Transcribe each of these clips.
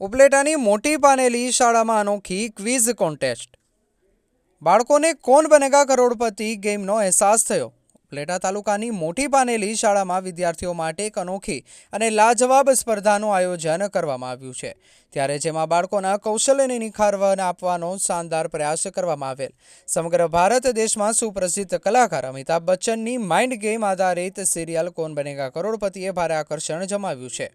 ઉપલેટાની મોટી પાનેલી શાળામાં અનોખી ક્વિઝ કોન્ટેસ્ટ. બાળકોને કોણ બનેગા કરોડપતિ ગેમનો અહેસાસ થયો? ઉપલેટા તાલુકાની મોટી પાનેલી શાળામાં વિદ્યાર્થીઓ માટે એક અનોખી અને લાજવાબ સ્પર્ધાનું આયોજન કરવામાં આવ્યું છે. ત્યારે જેમાં બાળકોના કૌશલ્યને નિખારવા આપવાનો શાનદાર પ્રયાસ કરવામાં આવેલ. સમગ્ર ભારત દેશમાં સુપ્રસિદ્ધ કલાકાર અમિતાભ બચ્ચનની માઇન્ડ ગેમ આધારિત સિરિયલ કોણ બનેગા કરોડપતિએ ભારે આકર્ષણ જમાવ્યું છે.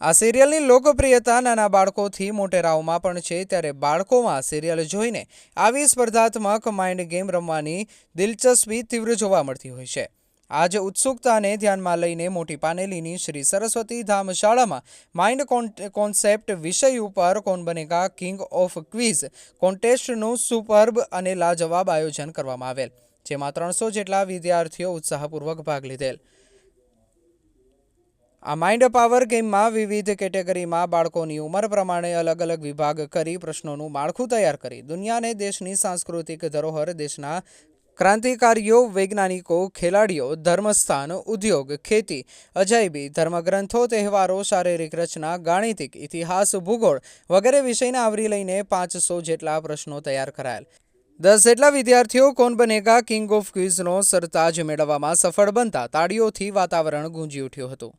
આ સિરિયલની લોકપ્રિયતા નાના બાળકોથી મોટેરાઓમાં પણ છે, ત્યારે બાળકોમાં સિરિયલ જોઈને આવી સ્પર્ધાત્મક માઇન્ડ ગેમ રમવાની દિલચસ્પી તીવ્ર જોવા મળતી હોય છે. આ જ ઉત્સુકતાને ધ્યાનમાં લઈને મોટી પાનેલીની શ્રી સરસ્વતી ધામ શાળામાં માઇન્ડ કોન્સેપ્ટ વિષય ઉપર Kaun Banega? King of quiz કોન્ટેસ્ટનું superb અને લાજવાબ આયોજન કરવામાં આવેલ, જેમાં ત્રણસો જેટલા વિદ્યાર્થીઓ ઉત્સાહપૂર્વક ભાગ લીધેલ. આ માઇન્ડ પાવર ગેમમાં વિવિધ કેટેગરીમાં બાળકોની ઉંમર પ્રમાણે અલગ અલગ વિભાગ કરી પ્રશ્નોનું માળખું તૈયાર કરી દુનિયાને દેશની સાંસ્કૃતિક ધરોહર, દેશના ક્રાંતિકારીઓ, વૈજ્ઞાનિકો, ખેલાડીઓ, ધર્મસ્થાન, ઉદ્યોગ, ખેતી, અજાયબી, ધર્મગ્રંથો, તહેવારો, શારીરિક રચના, ગાણિતિક ઇતિહાસ, ભૂગોળ વગેરે વિષયને આવરી લઈને પાંચસો જેટલા પ્રશ્નો તૈયાર કરાયેલ. દસ જેટલા વિદ્યાર્થીઓ કોણ બનેગા? કિંગ ઓફ ક્વિઝનો સરતાજ મેળવવામાં સફળ બનતા તાળીઓથી વાતાવરણ ગુંજી ઉઠ્યું હતું.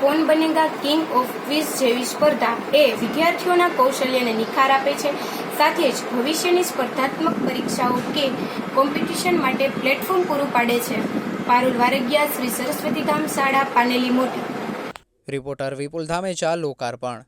કોણ બનેગા? કિંગ ઓફ ક્વિઝ જેવી સ્પર્ધા એ વિદ્યાર્થીઓના કૌશલ્યને નિખાર આપે છે. સાથે જ ભવિષ્યની સ્પર્ધાત્મક પરીક્ષાઓ કે કોમ્પિટિશન માટે પ્લેટફોર્મ પૂરું પાડે છે. પારુલ વારગિયા, શ્રી સરસ્વતી ધામ શાળા, પાનેલી મોટી. રિપોર્ટર વિપુલ ધામેચા, લોકાર્પણ.